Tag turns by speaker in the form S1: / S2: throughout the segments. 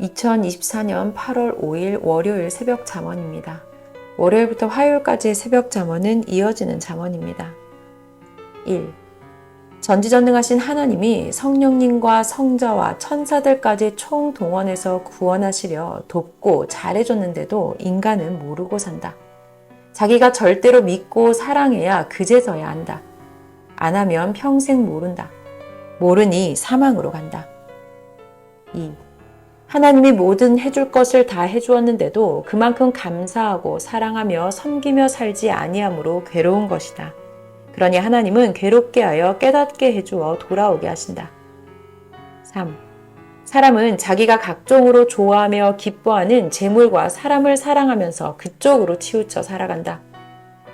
S1: 2024년 8월 5일 월요일 새벽 잠언입니다. 월요일부터 화요일까지의 새벽 잠언은 이어지는 잠언입니다. 1. 전지전능하신 하나님이 성령님과 성자와 천사들까지 총 동원해서 구원하시려 돕고 잘해줬는데도 인간은 모르고 산다. 자기가 절대로 믿고 사랑해야 그제서야 안다. 안 하면 평생 모른다. 모르니 사망으로 간다. 2. 하나님이 모든 해줄 것을 다 해주었는데도 그만큼 감사하고 사랑하며 섬기며 살지 아니함으로 괴로운 것이다. 그러니 하나님은 괴롭게 하여 깨닫게 해주어 돌아오게 하신다. 3. 사람은 자기가 각종으로 좋아하며 기뻐하는 재물과 사람을 사랑하면서 그쪽으로 치우쳐 살아간다.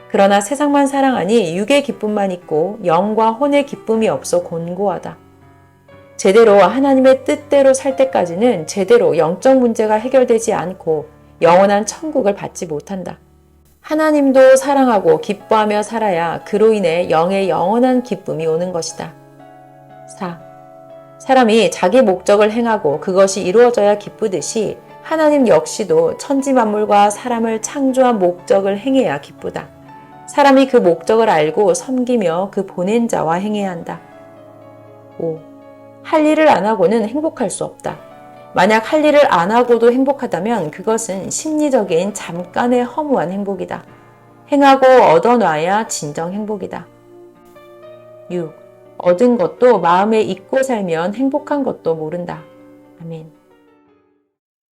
S1: 그러나 세상만 사랑하니 육의 기쁨만 있고 영과 혼의 기쁨이 없어 곤고하다. 제대로 하나님의 뜻대로 살 때까지는 제대로 영적 문제가 해결되지 않고 영원한 천국을 받지 못한다. 하나님도 사랑하고 기뻐하며 살아야 그로 인해 영의 영원한 기쁨이 오는 것이다. 4. 사람이 자기 목적을 행하고 그것이 이루어져야 기쁘듯이 하나님 역시도 천지 만물과 사람을 창조한 목적을 행해야 기쁘다. 사람이 그 목적을 알고 섬기며 그 보낸 자와 행해야 한다. 5. 할 일을 안 하고는 행복할 수 없다. 만약 할 일을 안 하고도 행복하다면 그것은 심리적인 잠깐의 허무한 행복이다. 행하고 얻어놔야 진정 행복이다. 6. 얻은 것도 마음에 잊고 살면 행복한 것도 모른다. 아멘.